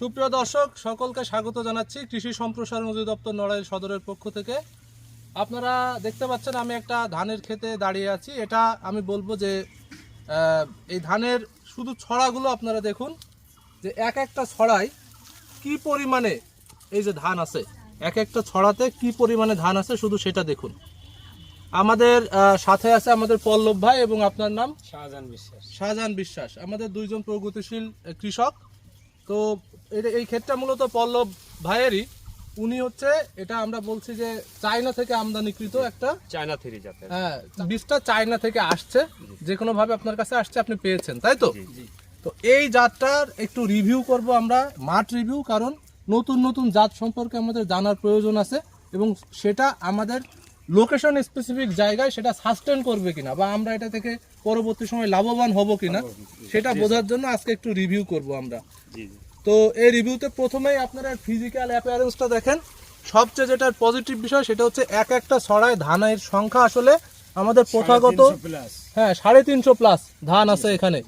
সুপ্রিয় দর্শক সকলকে স্বাগত জানাচ্ছি কৃষি সম্প্রসারণ অধিদপ্তর নড়াইল সদরের পক্ষ থেকে। আপনারা দেখতে পাচ্ছেন আমি একটা ধানের খেতে দাঁড়িয়ে আছি। এটা আমি বলব যে এই ধানের শুধু ছড়াগুলো আপনারা দেখুন যে এক একটা ছড়ায় কি পরিমাণে এই যে ধান আছে এক একটা ছড়াতে কি পরিমাণে ধান আছে শুধু সেটা দেখুন। আমাদের সাথে আছে আমাদের পল্লব ভাই এবং আপনার নাম? শাহজাহান বিশ্বাস। শাহজাহান বিশ্বাস। আমাদের দুইজন প্রগতিশীল কৃষক। তো এটা- এই ক্ষেত্রে মূলত পল্লব ভাইয়েরই। উনি হচ্ছে এটা আমরা বলছি যে চায়না থেকে আমদানিকৃত একটা চায়না থ্রি জাতের। হ্যাঁ বীজটা চায়না থেকে আসছে। যে কোনো ভাবে আপনার কাছে আসছে আপনি পেয়েছেন তাই তো? তো এই জাতটার একটু রিভিউ করব আমরা মাঠ রিভিউ কারণ নতুন নতুন জাত সম্পর্কে আমাদের জানার প্রয়োজন আছে এবং সেটা আমাদের লোকেশন স্পেসিফিক জায়গায় সেটা সাস্টেন করবে কিনা বা আমরা এটা থেকে পরবর্তী সময় লাভবান হব কিনা সেটা বোঝার জন্য আজকে একটু রিভিউ করব আমরা। তো এই রিভিউতে প্রথমেই আপনারা ফিজিক্যাল অ্যাপিয়ারেন্সটা দেখেন। সবচেয়ে যেটা পজিটিভ বিষয় সেটা হচ্ছে এক একটা ছড়ায় ধানের সংখ্যা আসলে আমাদের প্রথাগত হ্যাঁ সাড়ে তিনশো প্লাস ধান আছে এখানে।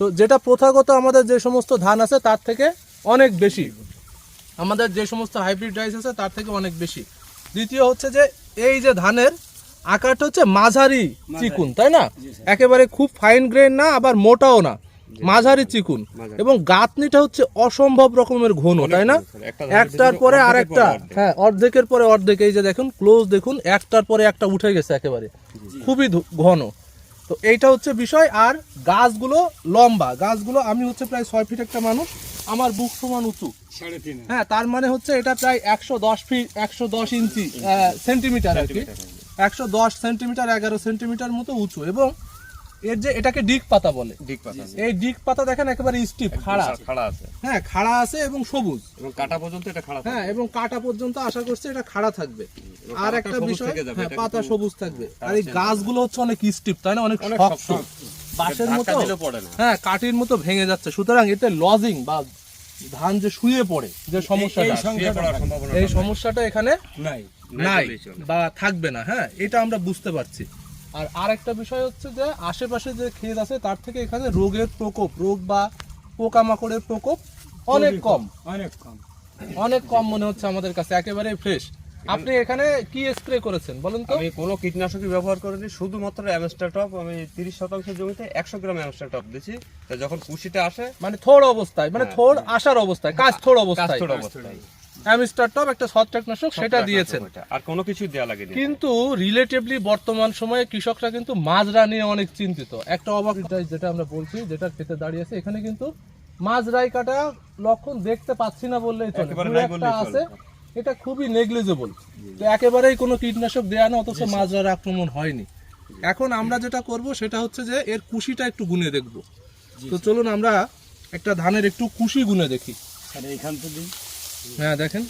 তো যেটা প্রথাগত আমাদের যে সমস্ত ধান আছে তার থেকে অনেক বেশি। আমাদের যে সমস্ত হাইব্রিড রাইস আছে তার থেকে অনেক বেশি। দ্বিতীয় হচ্ছে যে এই যে ধানের আকারটা হচ্ছে মাঝারি চিকুন তাই না? একেবারে খুব ফাইন গ্রেন না আবার মোটাও না। মাঝারি চিকুন। এবং গাঁথনিটা হচ্ছে অসম্ভব রকমের ঘন তাই না? একটার পরে পরে অর্ধেক। হ্যাঁ অর্ধেকের পরে অর্ধেক। এই যে দেখুন ক্লোজ দেখুন একটার পরে একটা উঠে গেছে একেবারে। খুবই ঘন। তো এইটা হচ্ছে বিষয় আর গাছগুলো লম্বা। গাছগুলো আমি হচ্ছে প্রায় ছয় ফিট একটা মানুষ। আমার বুক সমান উঁচু। হ্যাঁ তার মানে হচ্ছে এটা প্রায় একশো দশ ফিট একশো দশ ইঞ্চি সেন্টিমিটার আর কি। একশো দশ সেন্টিমিটার এগারো সেন্টিমিটার মতো উঁচু এবং এর যে এটাকে ডিক পাতা বলে। দিক পাতা এই ডিক পাতা দেখেন একেবারে স্টিপ খাড়া খাড়া আছে। হ্যাঁ খাড়া আছে এবং সবুজ। এবং কাটা পর্যন্ত এটা খাড়া হ্যাঁ এবং কাটা পর্যন্ত আশা করছে এটা খাড়া থাকবে। আর একটা বিষয় হ্যাঁ পাতা সবুজ থাকবে। আর এই গাছগুলো হচ্ছে অনেক স্টিপ তাই না? অনেক শক্ত। বাঁশের মতো। পড়ে না। হ্যাঁ কাঠির মতো ভেঙে যাচ্ছে। সুতরাং এতে লজিং বা ধান যে শুয়ে পড়ে যে সমস্যাটা এই সমস্যাটা এখানে নাই। নাই। বা থাকবে না হ্যাঁ এটা আমরা বুঝতে পারছি। আর আরেকটা বিষয় হচ্ছে যে আশেপাশে যে ক্ষেত আছে তার থেকে এখানে রোগের প্রকোপ রোগ বা পোকামাকড়ের প্রকোপ অনেক কম অনেক কম। অনেক কম মনে হচ্ছে আমাদের কাছে একেবারে ফ্রেশ আপনি এখানে কি স্প্রে করেছেন বলেন তো? আমি কোনো কীটনাশকই ব্যবহার করিনি শুধুমাত্র অ্যামস্টার টপ আমি তিরিশ শতাংশ জমিতে একশো গ্রাম অ্যামস্টার টপ দিয়েছি। তা যখন কুশিটা আসে মানে থোড় অবস্থায় মানে হ্যাঁ, থোড় আসার অবস্থায় কাজ থোড় অবস্থায়। কাস্তর অবস্থায়। অ্যামিস্টার টপ একটা ছত্রাকনাশক সেটা দিয়েছেন। আর কোনো কিছুই দেওয়া লাগেনি। কিন্তু রিলেটিভলি বর্তমান সময়ে কৃষকরা কিন্তু মাজরা নিয়ে অনেক চিন্তিত। একটা অবাক যেটা আমরা বলছি যেটা খেতে দাঁড়িয়ে আছে এখানে কিন্তু মাজরাই কাটা লক্ষণ দেখতে পাচ্ছি না বললেই চলে। একটা আছে এটা খুবই নেগলিজেবল তো একেবারেই কোনো কীটনাশক দেয়া না অথচ মাজরার আক্রমণ হয়নি। এখন আমরা যেটা করব সেটা হচ্ছে যে এর কুশিটা একটু গুনে দেখব। তো চলুন আমরা একটা ধানের একটু কুশি গুনে দেখি। এইখান তো হ্যাঁ দেখেন।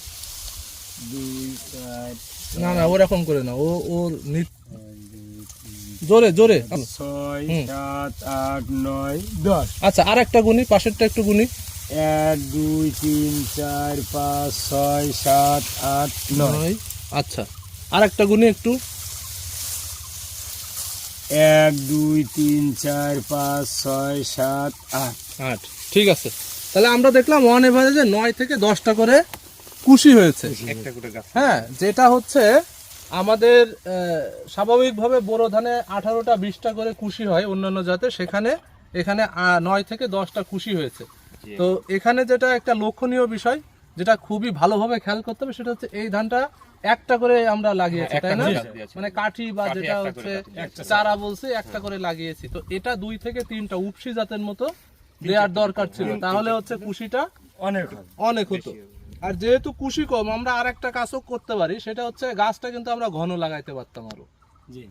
না না ওরকম করে না ও ওর জোরে জোরে। ছয়। সাত আট নয় দশ। আচ্ছা আর একটা গুনি পাশেরটা একটু গুনি। এক দুই তিন চার পাঁচ ছয় সাত আট নয়। আচ্ছা। আর একটা গুনি একটু। এক দুই তিন চার পাঁচ ছয় সাত আট। আট। ঠিক আছে। তাহলে আমরা দেখলাম ওয়ান এভারেজে নয় থেকে দশটা করে কুশি হয়েছে। একটা করে গাছ। হ্যাঁ যেটা হচ্ছে আমাদের স্বাভাবিকভাবে বোরো ধানে আঠারোটা বিশটা করে কুশি হয় অন্যান্য জাতে। সেখানে এখানে নয় থেকে দশটা কুশি হয়েছে। তো এখানে যেটা একটা লক্ষণীয় বিষয় যেটা খুবই ভালোভাবে খেয়াল করতে হবে সেটা হচ্ছে এই ধানটা একটা করে আমরা লাগিয়েছি হ্যাঁ, তাই না। মানে কাঠি বা যেটা হচ্ছে চারা বলছে একটা করে লাগিয়েছি। তো এটা দুই থেকে তিনটা উপসি জাতের মতো দেওয়ার দরকার ছিল। তাহলে হচ্ছে কুশিটা অনেক অনেক হতো। আর যেহেতু কুশি কম আমরা আর একটা কাজও করতে পারি সেটা হচ্ছে গাছটা কিন্তু আমরা ঘন লাগাইতে পারতাম আরও। জি।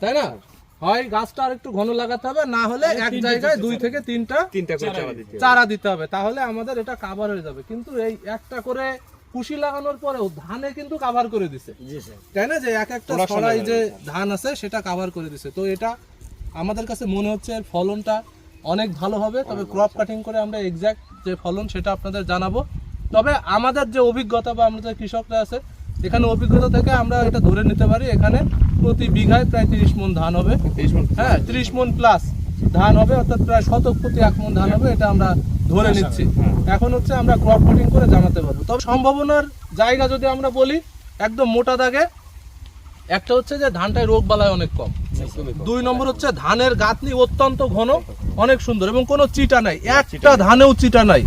তাই না? হয় গাছটা আর একটু ঘন লাগাতে হবে না হলে এক জায়গায় দুই থেকে তিনটা তিনটা চারা দিতে হবে। চারা দিতে হবে। তাহলে আমাদের এটা কাভার হয়ে যাবে। কিন্তু এই একটা করে কুশি লাগানোর পরেও ধানে কিন্তু কাভার করে দিছে। তাই না? যে এক একটা ছড়াই যে ধান আছে সেটা কাভার করে দিছে। তো এটা আমাদের কাছে মনে হচ্ছে ফলনটা অনেক ভালো হবে। তবে ক্রপ কাটিং করে আমরা এক্সাক্ট যে ফলন সেটা আপনাদের জানাব। তবে আমাদের যে অভিজ্ঞতা বা আমাদের কৃষকরা আছে এখানে অভিজ্ঞতা থেকে আমরা এটা ধরে নিতে পারি। এখানে প্রতি বিঘায় প্রায় তিরিশ মন ধান হবে। হ্যাঁ ত্রিশ মন প্লাস ধান হবে অর্থাৎ প্রায় শতক প্রতি এক মন ধান হবে এটা আমরা ধরে নিচ্ছি। এখন হচ্ছে আমরা ক্রপ কাটিং করে জানাতে পারব। তবে সম্ভাবনার জায়গা যদি আমরা বলি একদম মোটা দাগে একটা হচ্ছে যে ধানটায় রোগ বালায় অনেক কম। দুই নম্বর হচ্ছে ধানের গাঁথনি অত্যন্ত ঘন অনেক সুন্দর এবং কোনো চিটা নাই। একটা ধানেও চিটা নাই।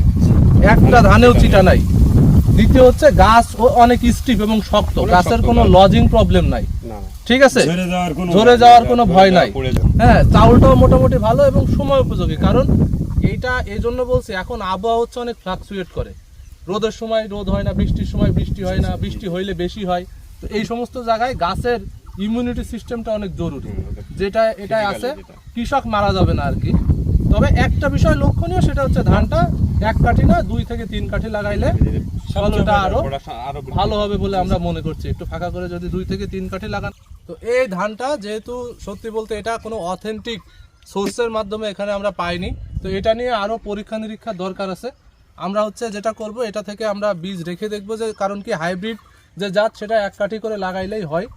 একটা ধানেও চিটা নাই। দ্বিতীয় হচ্ছে গাছ অনেক স্টিফ এবং শক্ত। গাছের কোনো লজিং প্রবলেম নাই। ঠিক আছে? ঝরে যাওয়ার কোনো ভয় নাই হ্যাঁ চাউলটাও মোটামুটি ভালো এবং সময় উপযোগী। কারণ এইটা এই জন্য বলছি এখন আবহাওয়া হচ্ছে অনেক ফ্লাকচুয়েট করে। রোদের সময় রোদ হয় না বৃষ্টির সময় বৃষ্টি হয় না বৃষ্টি হইলে বেশি হয়। তো এই সমস্ত জায়গায় গাছের ইমিউনিটি সিস্টেমটা অনেক জরুরি। যেটা এটাই আছে কৃষক মারা যাবে না আর কি। তবে একটা বিষয় লক্ষণীয় সেটা হচ্ছে ধানটা এক কাঠি না দুই থেকে তিন কাঠি লাগাইলে ফলনটা আরও ভালো হবে বলে আমরা মনে করছি। একটু ফাঁকা করে যদি দুই থেকে তিন কাঠি লাগান। তো এই ধানটা যেহেতু সত্যি বলতে এটা কোনো অথেন্টিক সোর্সের মাধ্যমে এখানে আমরা পাইনি, তো এটা নিয়ে আরও পরীক্ষা নিরীক্ষা দরকার আছে। আমরা হচ্ছে যেটা করব, এটা থেকে আমরা বীজ রেখে দেখব যে, কারণ কি হাইব্রিড যে জাত, সেটা এক কাঠি করে লাগাইলেই হয়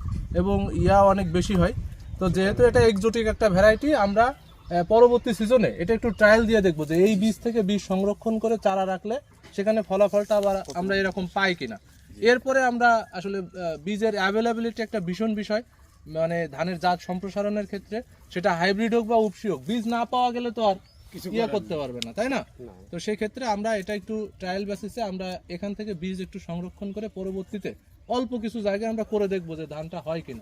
এবং ইয়া অনেক বেশি হয়। তো যেহেতু এটা এক্সোটিক একটা ভ্যারাইটি আমরা পরবর্তী সিজনে এটা একটু ট্রায়াল দিয়ে দেখব যে এই বীজ থেকে বীজ সংরক্ষণ করে চারা রাখলে সেখানে ফলাফলটা আবার আমরা এরকম পাই কিনা। এরপরে আমরা আসলে বীজের অ্যাভেলেবিলিটি একটা ভীষণ বিষয়। মানে ধানের জাত সম্প্রসারণের ক্ষেত্রে সেটা হাইব্রিড হোক বা উপসি হোক বীজ না পাওয়া গেলে তো আর কিছু ইয়ে করতে পারবে না তাই না। তো সেই ক্ষেত্রে আমরা এটা একটু ট্রায়াল বেসিসে আমরা এখান থেকে বীজ একটু সংরক্ষণ করে পরবর্তীতে অল্প কিছু জায়গায় আমরা করে দেখব যে ধানটা হয় কিনা।